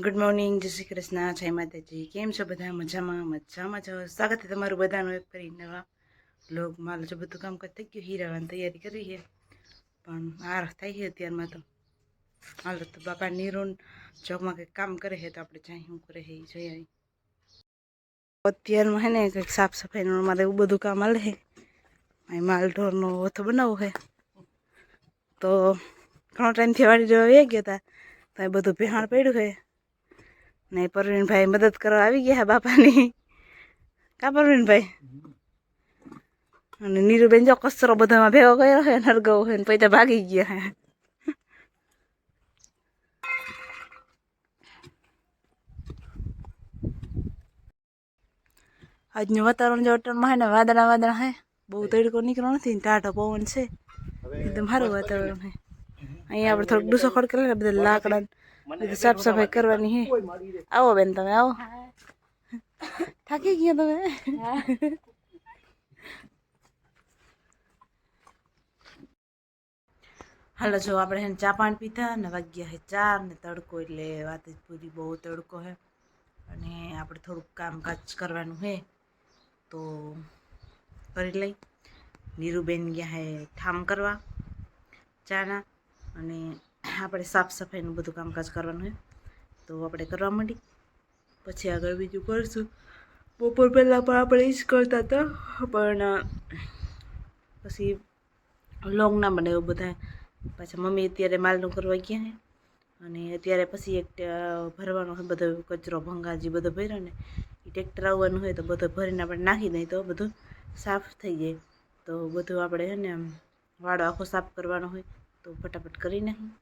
Good morning જય શ્રી કૃષ્ણ, જય માતાજી. કેમ છો બધા? મજામાં મજામાં છો સ્વાગત છે તમારું બધાનું એક ફરી નવા માલ જો બધું કામ કરી થઈ ગયું હીરાવાની તૈયારી કરી છે. પણ હાર થઈ છે અત્યારમાં તો. હાલો તો બાપા નીરોન ચોકમાં કંઈક કામ કરે છે તો આપણે જાય શું કરે છે એ જોઈ આવી અત્યારમાં હે ને કંઈક સાફ સફાઈનું મારે એવું બધું કામ હાલે છે. માલ ઢોરનો ઓથો બનાવવો છે. તો ઘણો ટાઈમથી વાળી જોવા ગયા હતા. તો એ બધું ભેહાણ પડ્યું છે. ને પરવીનભાઈ મદદ કરવા આવી ગયા બાપાની. કા પરવીનભાઈ? અને નીરુબેન જો કચરો બધામાં ભેગો કર્યો હોય નરગવો હોય ને પૈસા ભાગી ગયા હે આજનું વાતાવરણ જો અટણમાં હે ને વાદળા વાદળા હે બહુ તડકો નીકળ્યો નથી ટાઢો પવન છે. એકદમ સારું વાતાવરણ હે અહીંયા આપણે થોડુંક ડૂસો ખડ કરે બધા લાકડા બધું સાફ સફાઈ કરવાની હે. આવો બેન તમે આવો. થાકી ગયા તમે? હાલો જો આપણે હે ચા પાણી પીધા ને વાગ્યા હે ચાર ને તડકો એટલે વાત જ પૂરી બહુ તડકો હે. અને આપણે થોડુંક કામકાજ કરવાનું હે. તો કરી લઈ. નીરુબેન ગયા હે ઠામ કરવા ચાના અને આપણે સાફ સફાઈનું બધું કામકાજ કરવાનું હોય. તો આપણે કરવા માંડી. પછી આગળ બીજું કરીશું. બપોર પહેલાં પણ આપણે એ જ કરતા હતા. પણ, પછી લોંગ ના બને એવું બધા પાછા મમ્મી અત્યારે માલનું કરવા ગયા હે અને અત્યારે પછી એક ભરવાનો હોય બધો કચરો ભંગાજી બધો ભર્યો ને. એ ટ્રેક્ટર આવવાનું હોય તો બધો ભરીને આપણે નાખી દઈએ તો બધું સાફ થઈ જાય. તો બધું આપણે છે ને વાળો આખો સાફ કરવાનો હોય તો ફટાફટ કરી નાખી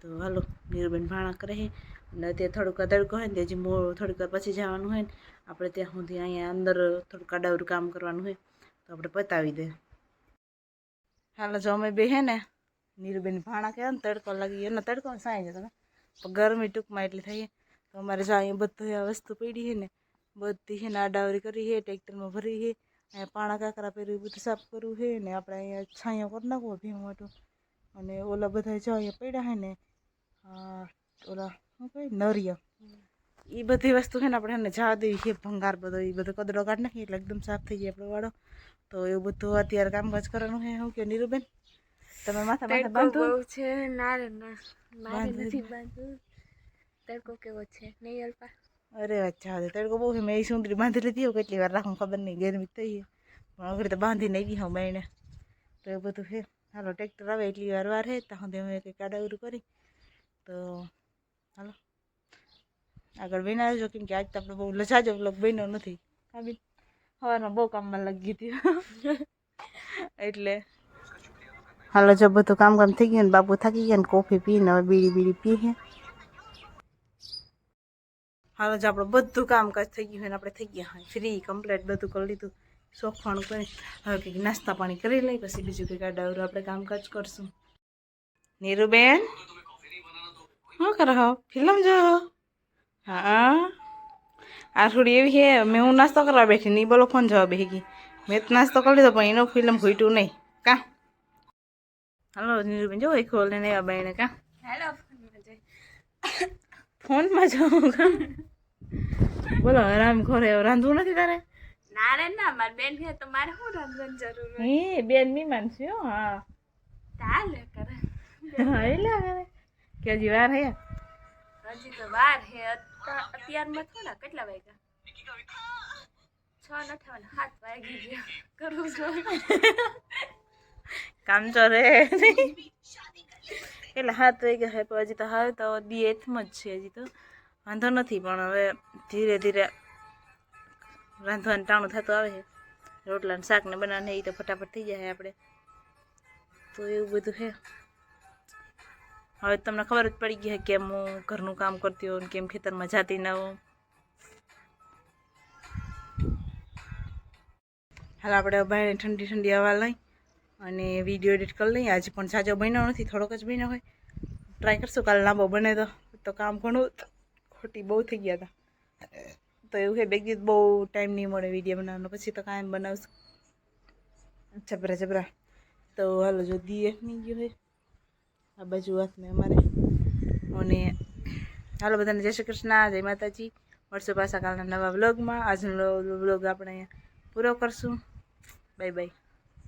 તો હાલો, નીરુબેન ભાણા કરે છે અને અત્યારે થોડુંક તડકો હોય ને તે હજી મો થોડીક વાર પછી જવાનું હોય ને, આપણે ત્યાં સુધી અહીંયા અંદર થોડુંક આડાવરું કામ કરવાનું હોય, તો આપણે પતાવી દે. હાલો, જો અમે બે હે ને, નીરુબેન ભાણા કહેવાય ને, તડકો લાગી એનો તડકો સાંઈ છે તમે. પણ ગરમી ટૂંકમાં એટલી થઈ તો અમારે જો અહીંયા બધું આ વસ્તુ પડી છે ને, બધી છે ને આડાવરી કરી છે ટ્રેક્ટરમાં ભરી છે અહીંયા પાણા કાકરા પહેર્યું, એ બધું સાફ કરવું છે ને, આપણે અહીંયા છાંયો કરી નાખવો ભીમ મોટું અને ઓલા બધા જો અહીંયા પડ્યા છે ને આ ઓલા શું કહે નરિયા એ બધી વસ્તુ છે ને આપણે એને જવા દેવી છે ભંગાર બધો એ બધો કદડો કાઢી નાખીએ એટલે એકદમ સાફ થઈ જાય આપણો વાળો તો એવું બધું અત્યારે કામકાજ કરવાનું છે શું કે નીરુબેન? તમે માથા માથા બાંધો. છે ના રે ના મારે નથી બાંધવું. તડકો કેવો છે? નહીં અલ્પા? અરે અચ્છા તડકો બહુ છે મેં એ સુંદરી બાંધી લીધી હોય કેટલી વાર રાખું ખબર નહીં ગરમી થઈ પણ અઘરી તો બાંધીને આવી હું બાઈને તો એ બધું છે. હાલો ટ્રેક્ટર આવે એટલી વાર વાર હે ત્યાં સુધી અમે કંઈ આડાવરું કરી. તો હાલો. આગળ બેન આવ્યો કેમ કે આજ તો આપણે બહુ લજાજો બ્લોગ બન્યો નથી. બેન, સવારમાં બહુ કામમાં લાગી હતી. એટલે હાલો, જો બધું કામ કામ થઈ ગયું ને બાપુ થાકી ગયા ને કોફી પીને હવે બીડી બીડી પીએ હાલો, જ આપણું બધું કામકાજ થઈ ગયું હોય ને આપણે થઈ ગયા હોય. ફ્રી કમ્પ્લેટ બધું કરી લીધું. શોખવાનું કરી. હવે કંઈક નાસ્તા પાણી કરી લઈ પછી બીજું કંઈક આડાવરું આપણે કામકાજ કરશું. નીરુબેન? શું કરો હો? ફિલ્મ જો હા. આ થોડી એવી છે મેં હું નાસ્તો કરવા બેઠી નહીં બોલો ફોન જવા બેસી ગઈ. મેં તો નાસ્તો કરી લીધો પણ એનો ફિલ્મ ખૂટ્યું નહીં. કા? હાલો નીરુબેન જો એ ખોલે ને એવા બાઈને કા? હેલો ફોનમાં જો બોલો આરામ ખોરે રાંધવું નથી તારે? ના રે ના મારી બેન છે તો મારે શું રાંધવાની જરૂર હે બેન મીમાન છે હો, હા. ચાલે કરે. હા એટલે કરે કે હજી વાર હે? હજી તો વાર હે. અત્યા- અત્યારમાં થોડા કેટલા વાગ્યા? છ ને અઠાવન સાત વાગી ગયા. કરવું જોઈએ કામ તો રે એટલે હાથ વાગ્યા હે હજી તો હવે તો દી એથમાં જ છે હજી તો. વાંધો નથી પણ હવે ધીરે ધીરે રાંધવાનું ટાણું થતું આવે છે. રોટલા ને શાક ને બનાવને એ તો ફટાફટ થઈ જાય આપણે. તો એવું બધું છે હવે તમને ખબર જ પડી ગઈ કેમ હું ઘરનું કામ કરતી હોઉં કેમ ખેતરમાં જાતી ન હોઉં. હાલ આપણે બહાર ઠંડી ઠંડી હવા લઈ અને વીડિયો એડિટ કરી લઈએ. આજે પણ સાજો બન્યો નથી, થોડોક જ બન્યો હોય. ટ્રાય કરશું, કાલે લાંબો બને તો. તો કામ ઘણું ખોટી બહુ થઈ ગયા હતા. તો એવું છે બેગી બહુ ટાઈમ નહીં મળે વીડિયો બનાવવાનો. પછી તો કાંઈ બનાવશું. જબરા જબરા. તો હાલો જો દીએ નહીં ગયો હોય. આ બાજુ હાથને અમારે. અને હાલો બધાને જય શ્રી કૃષ્ણ, જય માતાજી. મળશું પાછા કાલના નવા વ્લોગમાં. આજનો વ્લોગ આપણે પૂરો કરશું. Bye bye.